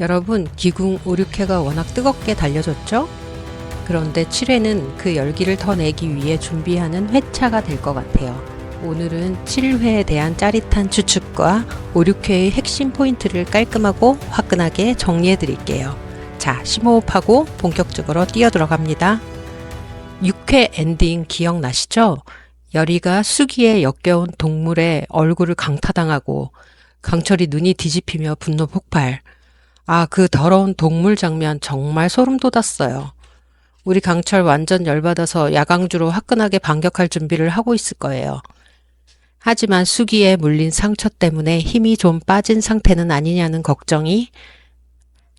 여러분, 기궁 5, 6회가 워낙 뜨겁게 달려졌죠? 그런데 7회는 그 열기를 더 내기 위해 준비하는 회차가 될 것 같아요. 오늘은 7회에 대한 짜릿한 추측과 5, 6회의 핵심 포인트를 깔끔하고 화끈하게 정리해 드릴게요. 자, 심호흡하고 본격적으로 뛰어 들어갑니다. 6회 엔딩 기억나시죠? 열이가 수기에 역겨운 동물의 얼굴을 강타당하고 강철이 눈이 뒤집히며 분노 폭발. 아, 그 더러운 동물 장면 정말 소름 돋았어요. 우리 강철 완전 열받아서 야광주로 화끈하게 반격할 준비를 하고 있을 거예요. 하지만 수기에 물린 상처 때문에 힘이 좀 빠진 상태는 아니냐는 걱정이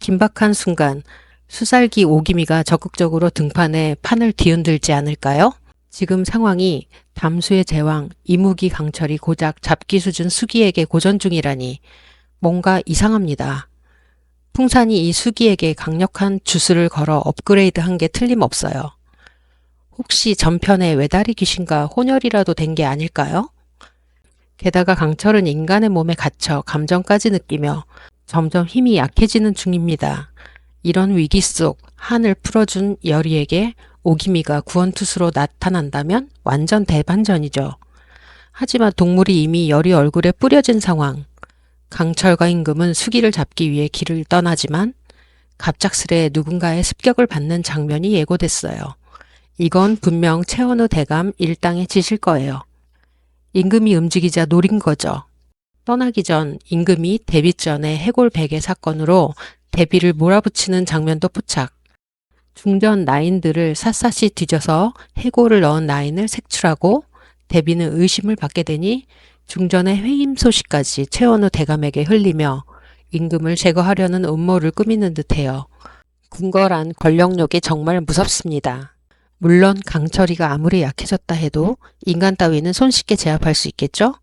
긴박한 순간 수살기 오기미가 적극적으로 등판에 판을 뒤흔들지 않을까요? 지금 상황이 담수의 제왕 이무기 강철이 고작 잡기 수준 수기에게 고전 중이라니 뭔가 이상합니다. 풍산이 이 수기에게 강력한 주술을 걸어 업그레이드한 게 틀림없어요. 혹시 전편에 외다리 귀신과 혼혈이라도 된 게 아닐까요? 게다가 강철은 인간의 몸에 갇혀 감정까지 느끼며 점점 힘이 약해지는 중입니다. 이런 위기 속 한을 풀어준 열이에게 오기미가 구원투수로 나타난다면 완전 대반전이죠. 하지만 동물이 이미 열이 얼굴에 뿌려진 상황. 강철과 임금은 수기를 잡기 위해 길을 떠나지만 갑작스레 누군가의 습격을 받는 장면이 예고됐어요. 이건 분명 최원우 대감 일당의 짓일 거예요. 임금이 움직이자 노린 거죠. 떠나기 전 임금이 데뷔 전에 해골 베개 사건으로 데뷔를 몰아붙이는 장면도 포착. 중전 나인들을 샅샅이 뒤져서 해골을 넣은 나인을 색출하고 데뷔는 의심을 받게 되니 중전의 회임 소식까지 최원우 대감에게 흘리며 임금을 제거하려는 음모를 꾸미는 듯해요. 궁궐한 권력욕이 정말 무섭습니다. 물론 강철이가 아무리 약해졌다 해도 인간 따위는 손쉽게 제압할 수 있겠죠?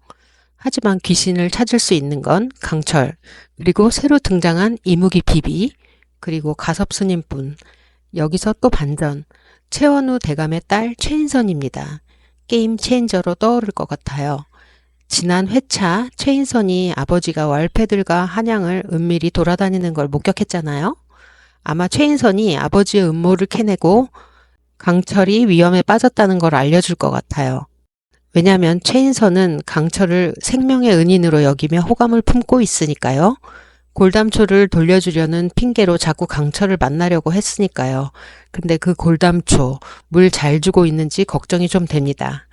하지만 귀신을 찾을 수 있는 건 강철, 그리고 새로 등장한 이무기 비비, 그리고 가섭 스님뿐. 여기서 또 반전. 최원우 대감의 딸 최인선입니다. 게임 체인저로 떠오를 것 같아요. 지난 회차 최인선이 아버지가 월패들과 한양을 은밀히 돌아다니는 걸 목격했잖아요. 아마 최인선이 아버지의 음모를 캐내고 강철이 위험에 빠졌다는 걸 알려줄 것 같아요. 왜냐하면 최인선은 강철을 생명의 은인으로 여기며 호감을 품고 있으니까요. 골담초를 돌려주려는 핑계로 자꾸 강철을 만나려고 했으니까요. 근데 그 골담초, 물 잘 주고 있는지 걱정이 좀 됩니다.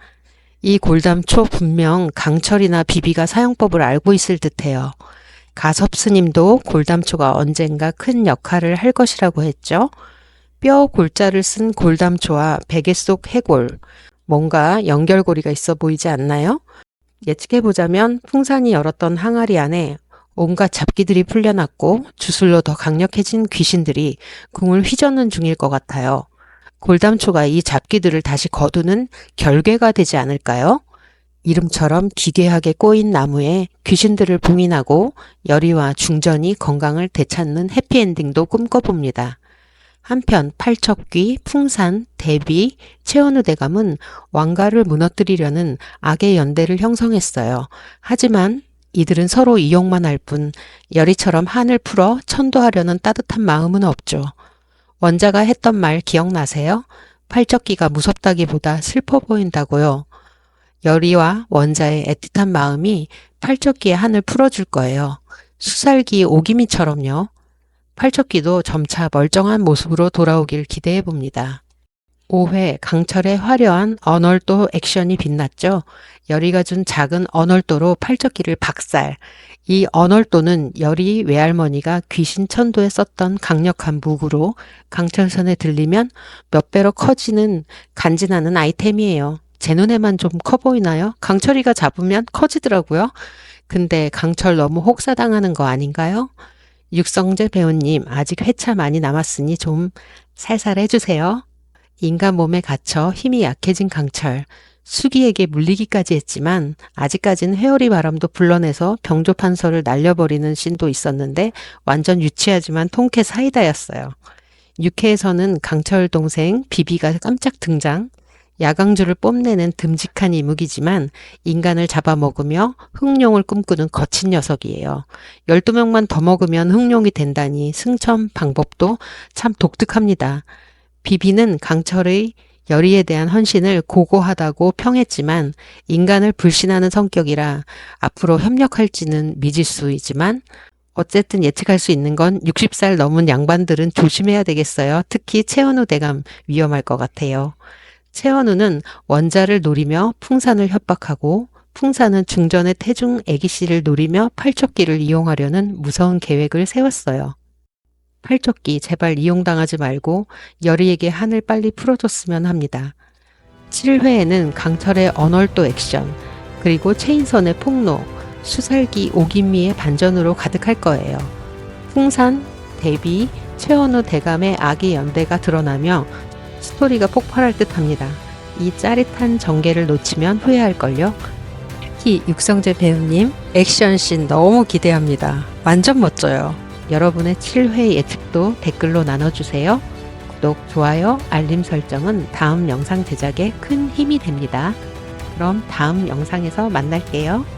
이 골담초 분명 강철이나 비비가 사용법을 알고 있을 듯해요. 가섭 스님도 골담초가 언젠가 큰 역할을 할 것이라고 했죠. 뼈 골자를 쓴 골담초와 베개 속 해골, 뭔가 연결고리가 있어 보이지 않나요? 예측해보자면 풍산이 열었던 항아리 안에 온갖 잡기들이 풀려났고 주술로 더 강력해진 귀신들이 궁을 휘젓는 중일 것 같아요. 골담초가 이 잡기들을 다시 거두는 결계가 되지 않을까요? 이름처럼 기괴하게 꼬인 나무에 귀신들을 봉인하고 열이와 중전이 건강을 되찾는 해피엔딩도 꿈꿔봅니다. 한편 팔척귀, 풍산, 대비, 최원우 대감은 왕가를 무너뜨리려는 악의 연대를 형성했어요. 하지만 이들은 서로 이용만 할뿐 열이처럼 한을 풀어 천도하려는 따뜻한 마음은 없죠. 원자가 했던 말 기억나세요? 팔척귀가 무섭다기보다 슬퍼 보인다고요. 열이와 원자의 애틋한 마음이 팔척귀의 한을 풀어줄 거예요. 수살기 오기미처럼요. 팔척귀도 점차 멀쩡한 모습으로 돌아오길 기대해 봅니다. 5회 강철의 화려한 언얼도 액션이 빛났죠. 열이가 준 작은 언얼도로 팔척귀를 박살. 이 언얼도는 열이 외할머니가 귀신 천도에 썼던 강력한 무구로 강철선에 들리면 몇 배로 커지는 간지나는 아이템이에요. 제 눈에만 좀 커 보이나요? 강철이가 잡으면 커지더라고요. 근데 강철 너무 혹사당하는 거 아닌가요? 육성재 배우님, 아직 회차 많이 남았으니 좀 살살 해주세요. 인간 몸에 갇혀 힘이 약해진 강철. 수기에게 물리기까지 했지만 아직까지는 회오리 바람도 불러내서 병조 판서를 날려버리는 씬도 있었는데 완전 유치하지만 통쾌 사이다였어요. 6회에서는 강철 동생 비비가 깜짝 등장. 야광주를 뽐내는 듬직한 이묵이지만 인간을 잡아먹으며 흑룡을 꿈꾸는 거친 녀석이에요. 12명만 더 먹으면 흑룡이 된다니 승천 방법도 참 독특합니다. 비비는 강철의 열의에 대한 헌신을 고고하다고 평했지만 인간을 불신하는 성격이라 앞으로 협력할지는 미지수이지만 어쨌든 예측할 수 있는 건 60살 넘은 양반들은 조심해야 되겠어요. 특히 최현우 대감 위험할 것 같아요. 최현우는 원자를 노리며 풍산을 협박하고 풍산은 중전의 태중 애기씨를 노리며 팔척기를 이용하려는 무서운 계획을 세웠어요. 팔척기 제발 이용당하지 말고 열이에게 한을 빨리 풀어줬으면 합니다. 7회에는 강철의 언얼도 액션, 그리고 최인선의 폭로, 수살기 오김미의 반전으로 가득할 거예요. 풍산, 대비, 최원우 대감의 악의 연대가 드러나며 스토리가 폭발할 듯 합니다. 이 짜릿한 전개를 놓치면 후회할걸요? 특히 육성재 배우님 액션씬 너무 기대합니다. 완전 멋져요. 여러분의 7회 예측도 댓글로 나눠주세요. 구독, 좋아요, 알림 설정은 다음 영상 제작에 큰 힘이 됩니다. 그럼 다음 영상에서 만날게요.